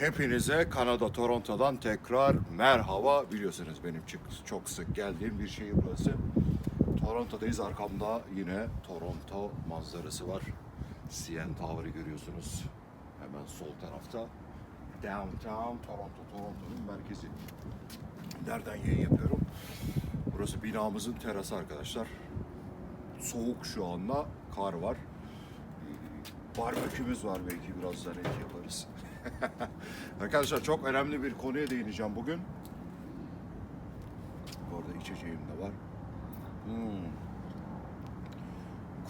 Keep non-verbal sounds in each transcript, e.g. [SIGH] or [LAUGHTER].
Hepinize Kanada Toronto'dan tekrar merhaba. Biliyorsunuz benim çok, sık geldiğim bir şehir burası. Toronto'dayız. Arkamda yine Toronto manzarası var. CN Tower'ı görüyorsunuz. Hemen sol tarafta. Downtown Toronto, Toronto'nun merkezi. Nereden yayın yapıyorum? Burası binamızın terası arkadaşlar. Soğuk şu anda. Kar var. Barbekümüz var belki birazdan et yaparız. [LAUGHS] Arkadaşlar çok önemli bir konuya değineceğim bugün. Orada içeceğim de var. Hmm.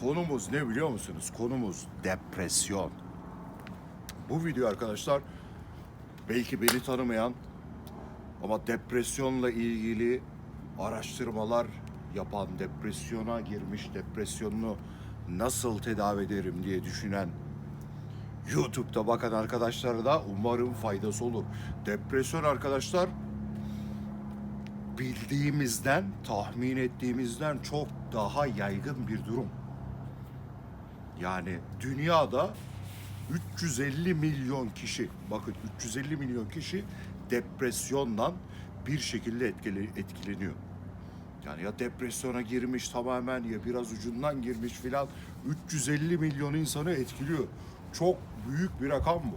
Konumuz ne biliyor musunuz? Konumuz depresyon. Bu video arkadaşlar belki beni tanımayan ama depresyonla ilgili araştırmalar yapan, depresyona girmiş, depresyonunu nasıl tedavi ederim diye düşünen YouTube'da bakan arkadaşlara da umarım faydası olur. Depresyon arkadaşlar bildiğimizden, tahmin ettiğimizden çok daha yaygın bir durum. Yani dünyada 350 milyon kişi, bakın 350 milyon kişi depresyondan bir şekilde etkili, etkileniyor. Yani ya depresyona girmiş tamamen ya biraz ucundan girmiş filan 350 milyon insanı etkiliyor. Çok büyük bir rakam bu.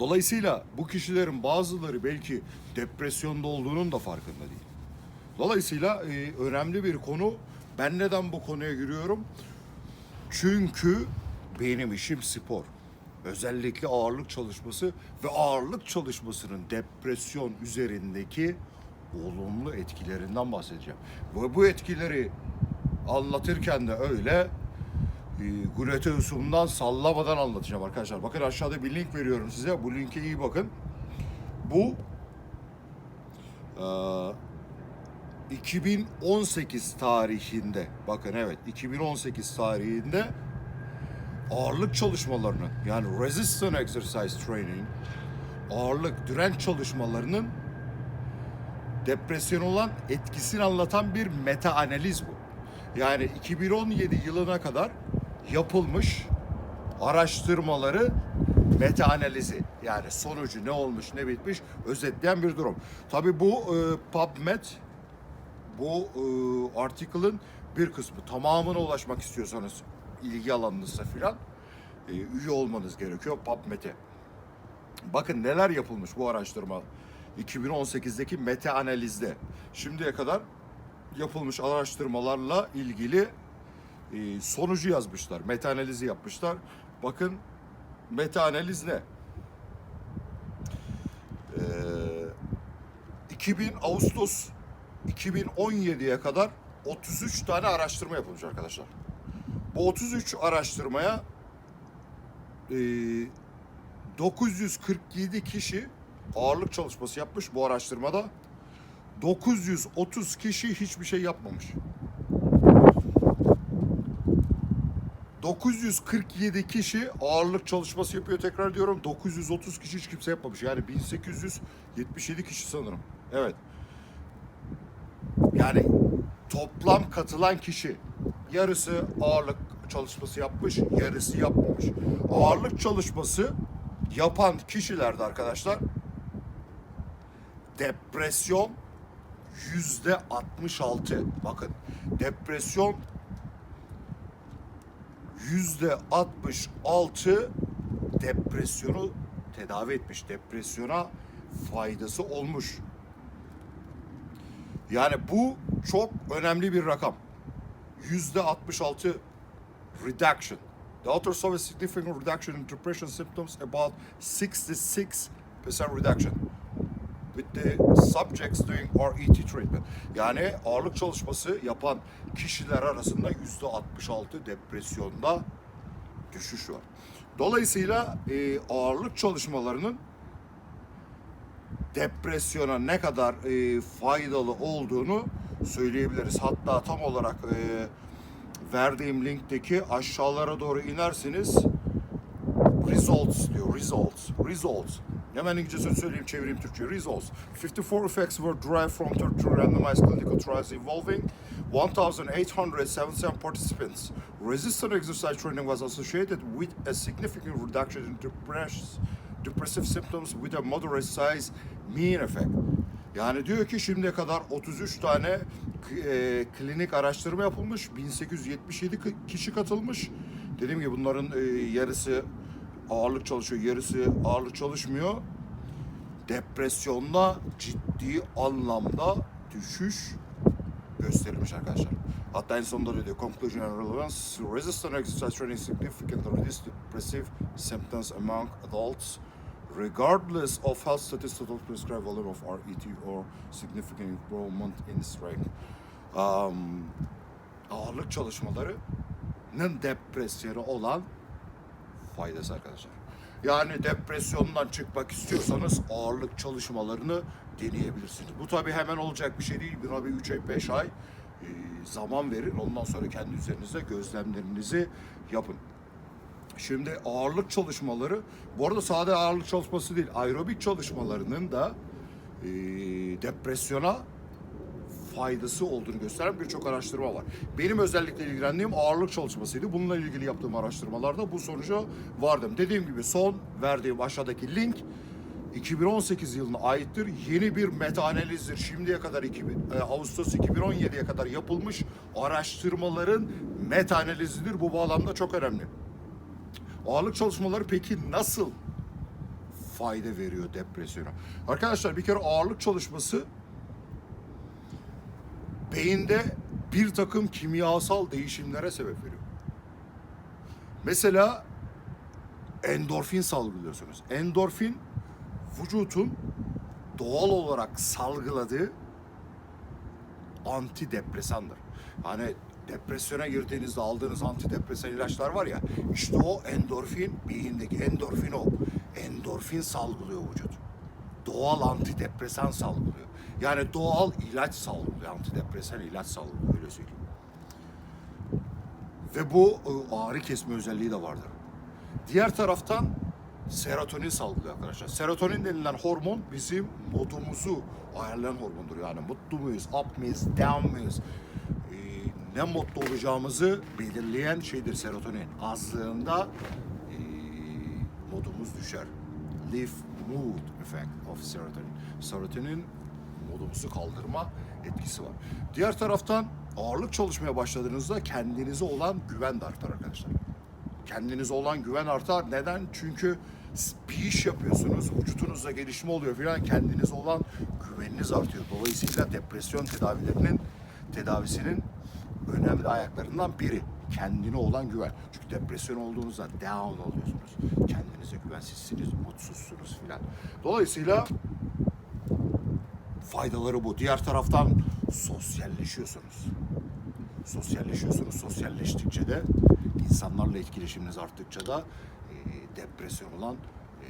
Dolayısıyla bu kişilerin bazıları belki depresyonda olduğunun da farkında değil. Dolayısıyla e, önemli bir konu. Ben neden bu konuya giriyorum? Çünkü benim işim spor. Özellikle ağırlık çalışması ve ağırlık çalışmasının depresyon üzerindeki olumlu etkilerinden bahsedeceğim. Ve bu etkileri anlatırken de öyle e, gluteusumdan sallamadan anlatacağım arkadaşlar. Bakın aşağıda bir link veriyorum size. Bu linke iyi bakın. Bu e, 2018 tarihinde bakın evet 2018 tarihinde ağırlık çalışmalarının yani resistance exercise training ağırlık direnç çalışmalarının depresyon olan etkisini anlatan bir meta analiz bu. Yani 2017 yılına kadar yapılmış araştırmaları meta analizi yani sonucu ne olmuş ne bitmiş özetleyen bir durum. Tabi bu e, PubMed bu e, article'ın bir kısmı tamamına ulaşmak istiyorsanız ilgi alanınızda filan e, üye olmanız gerekiyor PubMed'e. Bakın neler yapılmış bu araştırma 2018'deki meta analizde. Şimdiye kadar yapılmış araştırmalarla ilgili e, sonucu yazmışlar. Meta analizi yapmışlar. Bakın meta analiz ne? Ee, 2000 Ağustos 2017'ye kadar 33 tane araştırma yapılmış arkadaşlar. Bu 33 araştırmaya e, 947 kişi ağırlık çalışması yapmış bu araştırmada. 930 kişi hiçbir şey yapmamış. 947 kişi ağırlık çalışması yapıyor tekrar diyorum. 930 kişi hiç kimse yapmamış. Yani 1877 kişi sanırım. Evet. Yani toplam katılan kişi yarısı ağırlık çalışması yapmış, yarısı yapmamış. Ağırlık çalışması yapan kişilerde arkadaşlar depresyon yüzde 66. Bakın depresyon yüzde 66 depresyonu tedavi etmiş. Depresyona faydası olmuş. Yani bu çok önemli bir rakam. Yüzde 66 reduction. The author saw a significant reduction in depression symptoms, about 66% reduction the subjects doing RET treatment. Yani ağırlık çalışması yapan kişiler arasında yüzde 66 depresyonda düşüş var. Dolayısıyla e, ağırlık çalışmalarının depresyona ne kadar e, faydalı olduğunu söyleyebiliriz. Hatta tam olarak e, verdiğim linkteki aşağılara doğru inersiniz results diyor. Results. Results. Hemen İngilizcesini söyleyeyim, çevireyim Türkçe. Results. 54 effects were derived from 32 randomized clinical trials involving 1,877 participants. Resistant exercise training was associated with a significant reduction in depress- depressive symptoms with a moderate size mean effect. Yani diyor ki şimdiye kadar 33 tane e, klinik araştırma yapılmış. 1877 kı- kişi katılmış. Dediğim gibi bunların e, yarısı ağırlık çalışıyor, yarısı ağırlık çalışmıyor. Depresyonda ciddi anlamda düşüş gösterilmiş arkadaşlar. Hatta en sonunda diyor conclusion and relevance resistant exercise training significantly reduced depressive symptoms among adults regardless of health statistical prescribed volume of RET or significant improvement in strength. Um, ağırlık çalışmalarının depresyona olan faydası arkadaşlar. Yani depresyondan çıkmak istiyorsanız ağırlık çalışmalarını deneyebilirsiniz. Bu tabii hemen olacak bir şey değil. Buna bir 3 ay 5 ay e, zaman verin. Ondan sonra kendi üzerinizde gözlemlerinizi yapın. Şimdi ağırlık çalışmaları, bu arada sade ağırlık çalışması değil, aerobik çalışmalarının da e, depresyona faydası olduğunu gösteren birçok araştırma var. Benim özellikle ilgilendiğim ağırlık çalışmasıydı. Bununla ilgili yaptığım araştırmalarda bu sonuca vardım. Dediğim gibi son verdiğim aşağıdaki link 2018 yılına aittir. Yeni bir meta analizdir. Şimdiye kadar 2000, e, Ağustos 2017'ye kadar yapılmış araştırmaların meta analizidir. Bu bağlamda çok önemli. Ağırlık çalışmaları peki nasıl fayda veriyor depresyona? Arkadaşlar bir kere ağırlık çalışması beyinde bir takım kimyasal değişimlere sebep veriyor. Mesela endorfin salgılıyorsunuz. Endorfin vücutun doğal olarak salgıladığı antidepresandır. Hani depresyona girdiğinizde aldığınız antidepresan ilaçlar var ya işte o endorfin beyindeki endorfin o. Endorfin salgılıyor vücut. Doğal antidepresan salgılıyor. Yani doğal ilaç salgılıyor. Antidepresan ilaç salgılıyor öyle söyleyeyim. Ve bu e, ağrı kesme özelliği de vardır. Diğer taraftan serotonin salgılıyor arkadaşlar. Serotonin denilen hormon bizim modumuzu ayarlayan hormondur. Yani mutlu muyuz, up mıyız, down mıyız? Ee, ne mutlu olacağımızı belirleyen şeydir serotonin. Azlığında ee, modumuz düşer. Lift mood effect of serotonin. Serotonin modumuzu kaldırma etkisi var. Diğer taraftan ağırlık çalışmaya başladığınızda kendinize olan güven de artar arkadaşlar. Kendinize olan güven artar. Neden? Çünkü bir iş yapıyorsunuz, vücudunuzda gelişme oluyor filan. Kendinize olan güveniniz artıyor. Dolayısıyla depresyon tedavilerinin tedavisinin önemli ayaklarından biri kendine olan güven. Çünkü depresyon olduğunuzda down oluyorsunuz. Kendinize güvensizsiniz, mutsuzsunuz filan. Dolayısıyla faydaları bu. Diğer taraftan sosyalleşiyorsunuz. Sosyalleşiyorsunuz. Sosyalleştikçe de insanlarla etkileşiminiz arttıkça da e, depresyon olan e,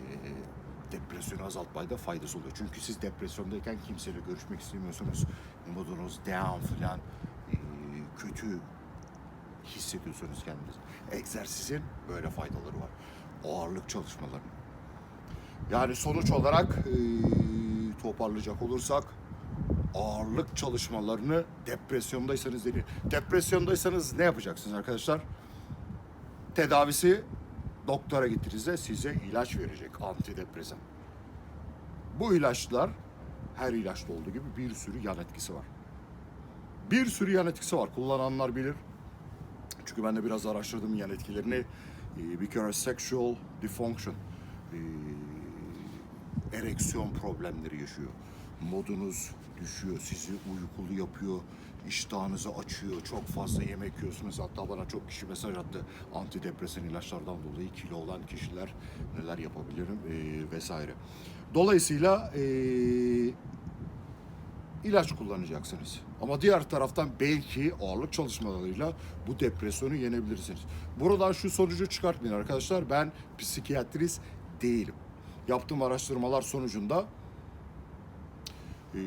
depresyonu azaltmaya da faydası oluyor. Çünkü siz depresyondayken kimseyle görüşmek istemiyorsunuz. Modunuz down filan e, kötü hissediyorsunuz kendinizi. Egzersizin böyle faydaları var. Ağırlık çalışmalarının. Yani sonuç olarak e, toparlayacak olursak ağırlık çalışmalarını depresyondaysanız değil. Depresyondaysanız ne yapacaksınız arkadaşlar? Tedavisi doktora gittiğinizde size ilaç verecek antidepresan. Bu ilaçlar her ilaçta olduğu gibi bir sürü yan etkisi var. Bir sürü yan etkisi var. Kullananlar bilir. Çünkü ben de biraz araştırdım yan etkilerini. Ee, Bir kere sexual dysfunction, ee, ereksiyon problemleri yaşıyor. Modunuz düşüyor, sizi uykulu yapıyor, iştahınızı açıyor, çok fazla yemek yiyorsunuz. Hatta bana çok kişi mesaj attı antidepresan ilaçlardan dolayı kilo olan kişiler neler yapabilirim ee, vesaire. Dolayısıyla ee, ilaç kullanacaksınız. Ama diğer taraftan belki ağırlık çalışmalarıyla bu depresyonu yenebilirsiniz. Buradan şu sonucu çıkartmayın arkadaşlar. Ben psikiyatrist değilim. Yaptığım araştırmalar sonucunda e,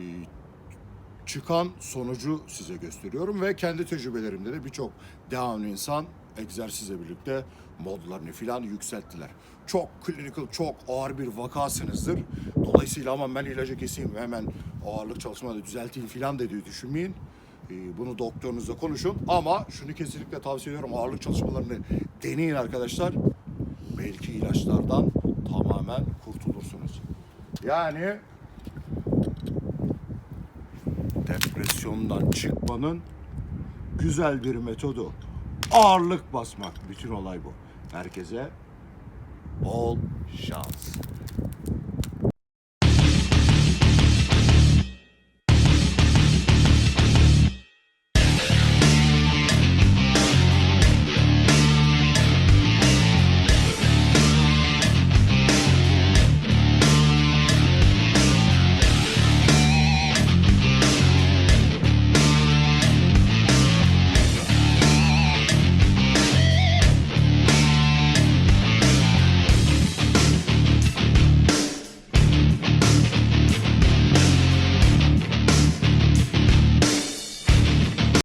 çıkan sonucu size gösteriyorum ve kendi tecrübelerimde de birçok down insan egzersizle birlikte modlarını filan yükselttiler. Çok clinical, çok ağır bir vakasınızdır. Dolayısıyla aman ben ilacı keseyim ve hemen ağırlık çalışmaları düzelteyim filan da diye düşünmeyin. Ee, Bunu doktorunuzla konuşun ama şunu kesinlikle tavsiye ediyorum ağırlık çalışmalarını deneyin arkadaşlar. Belki ilaçlardan tamamen kurtulun. Yani depresyondan çıkmanın güzel bir metodu. Ağırlık basmak. Bütün olay bu. Herkese bol şans.